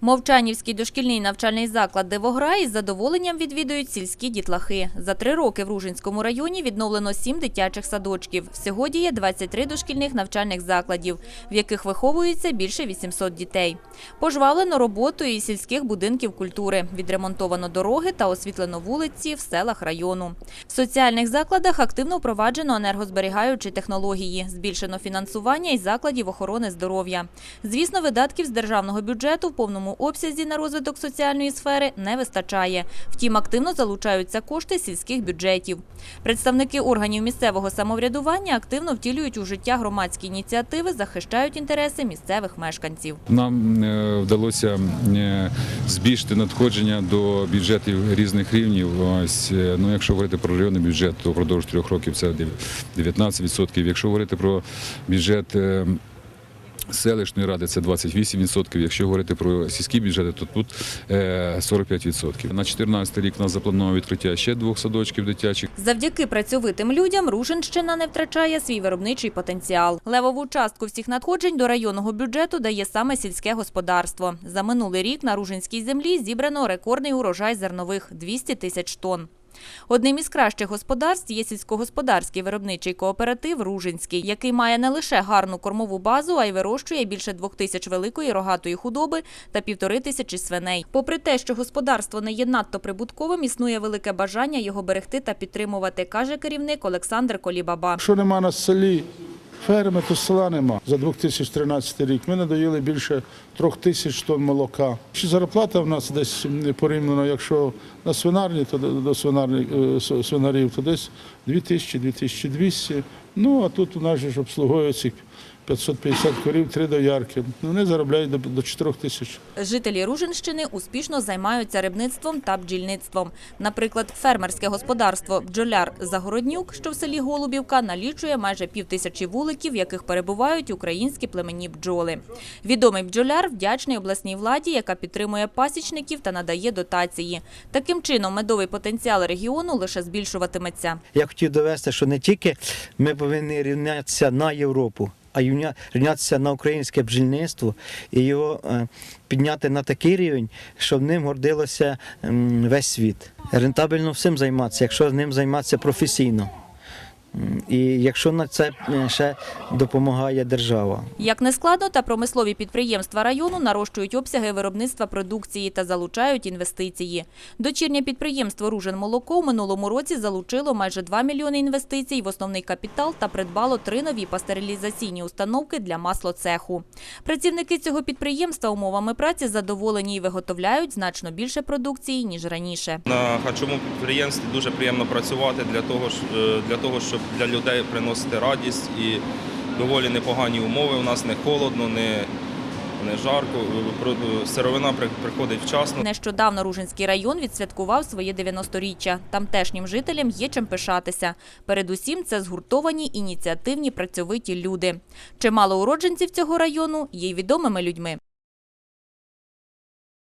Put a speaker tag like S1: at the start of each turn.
S1: Мовчанівський дошкільний навчальний заклад «Дивограй» із задоволенням відвідують сільські дітлахи. За три роки в Ружинському районі відновлено сім дитячих садочків. Всього діє 23 дошкільних навчальних закладів, в яких виховується більше 800 дітей. Пожвавлено роботою і сільських будинків культури, відремонтовано дороги та освітлено вулиці в селах району. В соціальних закладах активно впроваджено енергозберігаючі технології, збільшено фінансування із закладів охорони здоров'я. Звісно, видатків з державного бюджету в повному обсязі на розвиток соціальної сфери не вистачає. Втім, активно залучаються кошти сільських бюджетів. Представники органів місцевого самоврядування активно втілюють у життя громадські ініціативи, захищають інтереси місцевих мешканців.
S2: Нам е, вдалося е, збільшити надходження до бюджетів різних рівнів. Ось, е, ну, якщо говорити про районний бюджет, то впродовж трьох років це дев- 19%. Якщо говорити про бюджет селищної ради, це 28%. Якщо говорити про сільські бюджети, то тут е, 45%. На 2014 рік у нас заплановано відкриття ще двох садочків дитячих.
S1: Завдяки працьовитим людям Ружинщина не втрачає свій виробничий потенціал. Левову частку всіх надходжень до районного бюджету дає саме сільське господарство. За минулий рік на Ружинській землі зібрано рекордний урожай зернових – 200 тисяч тонн. Одним із кращих господарств є сільськогосподарський виробничий кооператив «Ружинський», який має не лише гарну кормову базу, а й вирощує більше двох тисяч великої рогатої худоби та півтори тисячі свиней. Попри те, що господарство не є надто прибутковим, існує велике бажання його берегти та підтримувати, каже керівник Олександр Колібаба.
S3: Якщо нема на селі ферми, то села нема. За 2013 рік ми надоїли більше трьох тисяч тонн молока. Чи зарплата в нас десь порівняно, якщо на свинарні, то до- свинарні, е, свинарів, то десь 2000-2200. Ну, а тут у нас ж обслуговується 550 корів, три доярки. Вони заробляють до, до 4 тисяч.
S1: Жителі Ружинщини успішно займаються рибництвом та бджільництвом. Наприклад, фермерське господарство «Бджоляр Загороднюк», що в селі Голубівка, налічує майже півтисячі вуликів, в яких перебувають українські племенні бджоли. Відомий бджоляр вдячний обласній владі, яка підтримує пасічників та надає дотації. Таким чином, медовий потенціал регіону лише збільшуватиметься.
S4: Я хотів довести, що не тільки ми повинні рівнятися на Європу, а рівня- рівнятися на українське бджільництво і його е, підняти на такий рівень, щоб ним гордилося весь світ. Рентабельно всім займатися, якщо ним займатися професійно. І якщо на це ще допомагає держава.
S1: Як не складно, та промислові підприємства району нарощують обсяги виробництва продукції та залучають інвестиції. Дочірнє підприємство «Руженмолоко» в минулому році залучило майже 2 мільйони інвестицій в основний капітал та придбало три нові пастерилізаційні установки для маслоцеху. Працівники цього підприємства умовами праці задоволені і виготовляють значно більше продукції, ніж раніше.
S5: На харчовому підприємстві дуже приємно працювати для того, ж- е, для того, щоб для людей приносити радість і доволі непогані умови. У нас не холодно, не, не жарко. Сировина приходить вчасно.
S1: Нещодавно Ружинський район відсвяткував своє 90-річчя. Тамтешнім жителям є чим пишатися. Передусім, це згуртовані, ініціативні, працьовиті люди. Чимало уродженців цього району є й відомими людьми.